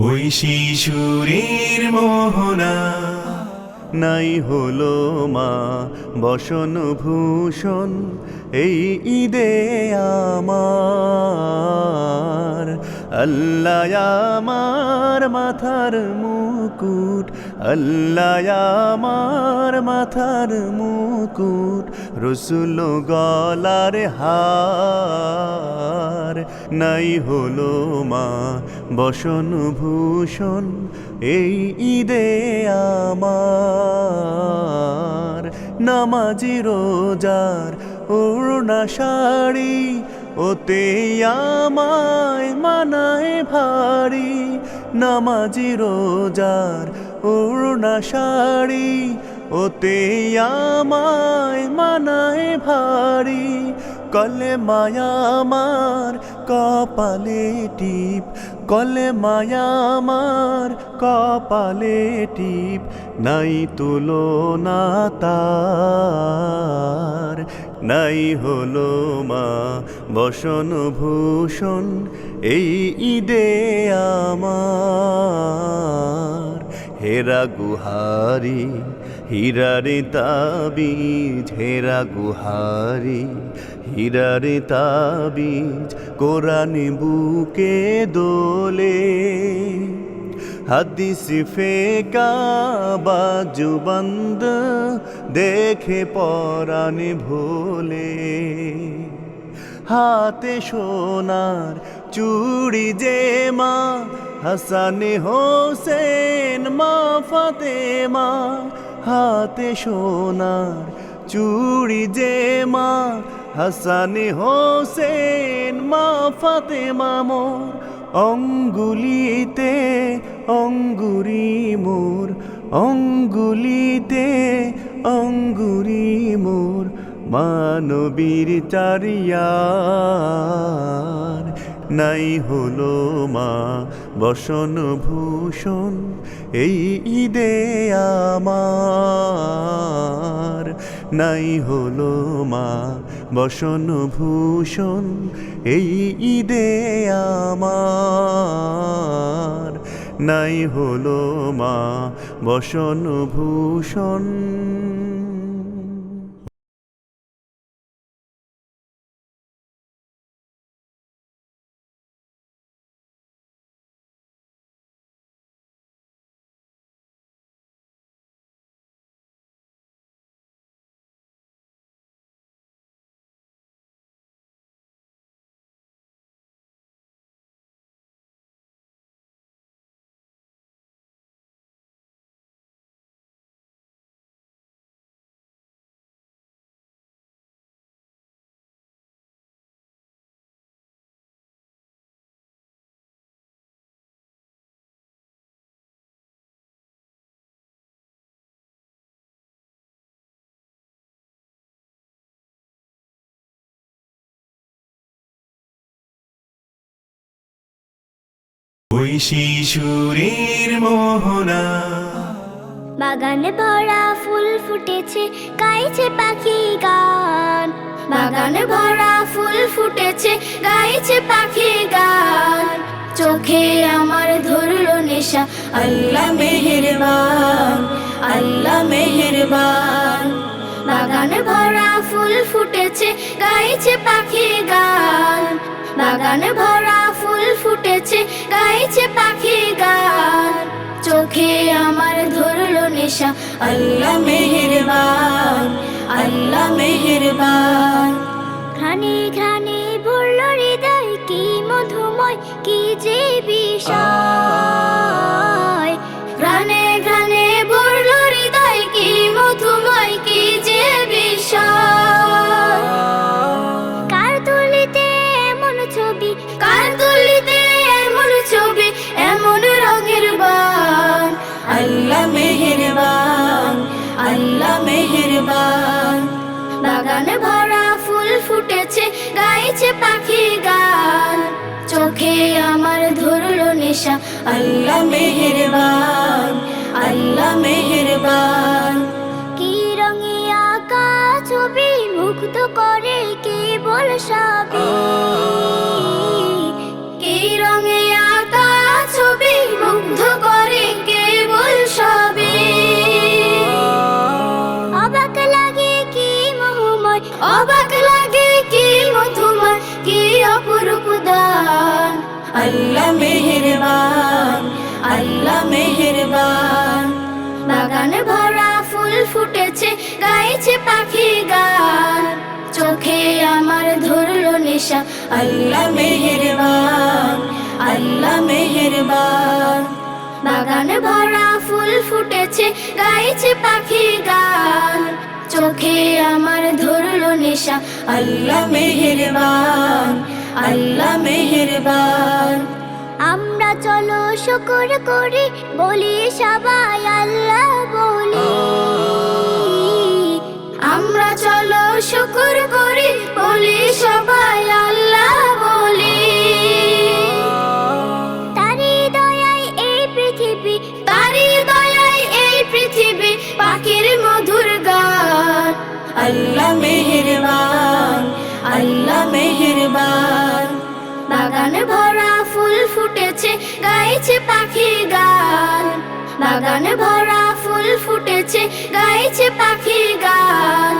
ওই শিশুরের মোহনা নাই হলো মা বসন ভূষণ এই ঈদে আমার। আল্লাহ আমার মাথার মুকুট, আল্লাহ আমার মাথার মুকুট, রসুল গলার হার নাই হলো মা, বসন ভূষণ এই ঈদে আমার। নামাজি রোজার অরুণা শাড়ি, ওতে আমায় মানায় ভারী। নামাজি রোজার অরুণা শাড়ি, ওতে আমায় মানায় ভারী। কলে মায়ামার কপালে টিপ, কলে মায়ামার কপালে টিপ, নাই তুলো না তার। নাই হলো মা বসন ভূষণ এই ঈদে আমার। হেরা গুহারি, হীরারে তাবিজ, হেরা গুহারি, হীরারে তাবিজ, কোরআন বুকে দোলে। হাদিস ফেকা বাজুবন্দ দেখে পরাণ ভোলে। হাতে সোনার চুড়ি যে মা, হাসান হোসেন মা, ফাতেমা। হাতে সোনার চুড়ি যে মা, হাসান হোসেন মা, ফাতেমা মোর। অঙ্গুলিতে অঙ্গুরি মোর, অঙ্গুলিতে অঙ্গুরি মোর, মানবীর চারিয়ার। নাই হলো মা বসন ভূষণ, এই ঈদে আমার। নাই হলো মা বসন ভূষণ, এই ঈদে আমার। নাই হলো মা বসন ভূষণ। ওই শিশুরের মোহনা। বাগানে ভরা ফুল ফুটেছে, গাইছে পাখি গান। বাগানে ভরা ফুল ফুটেছে, গাইছে পাখি গান। চোখে আমার ধরলো নেশা, আল্লাহ মেহেরবান আল্লাহ মেহেরবান। বাগানে ভরা ফুল ফুটেছে, গাইছে পাখি গান। বাগানে ভরা ফুল ফুটেছে, গাইছে পাখি গান। চোখে আমার ধরলো নেশা, আল্লাহ মেহেরবান আল্লাহ মেহেরবান। ঘানে ঘানে ভরল হৃদয়, কি মধুময়, কি যে বিষয় মুগ্ধ করে কেবল সাবি? কি রঙে আঁকা ছবি? মুগ্ধ করে কেবল সবে? অবাক লাগে কি মহুময়? অবাক লাগে কি মধুময়? কি অপরূপ দান আল্লাহ মেহেরবান আল্লাহ মেহেরবান। বাগান ভরা আল্লাহ মেহেরবান আল্লাহ মেহেরবান। বাগান ভরা ফুল ফুটেছে, গাইছে পাখি গান। চোখে আমার ধরলো নেশা, আল্লাহ মেহেরবান আল্লাহ মেহেরবান। আমরা চলো শুকর করি, বলি সবাই আল্লাহ বলি। আমরা চলো শুকর করি, বলি সবাই বাগান ভরা ফুল ফুটেছে, গাইছে পাখি গান। বাগান ভরা ফুল ফুটেছে, গাইছে পাখি গান।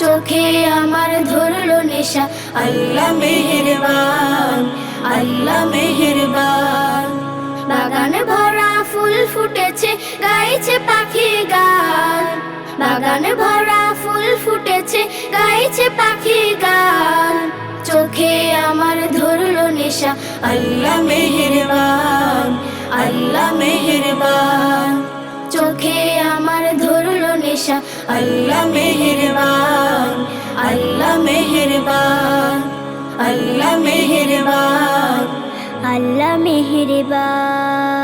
চোখে আমার ধরলো নেশা, আল্লাহ মেহেরবান আল্লাহ মেহেরবান। বাগান ভরা ফুল ফুটেছে, গাইছে পাখি গান। বাগান ভরা ফুল ফুটেছে, গাইছে পাখি গান। আল্লাহ মেহেরবান আল্লাহ মেহেরবান। চোখে আমার ধরলো নেশা, আল্লাহ মেহেরবান আল্লাহ মেহেরবান আল্লাহ মেহেরবান আল্লাহ মেহেরবান।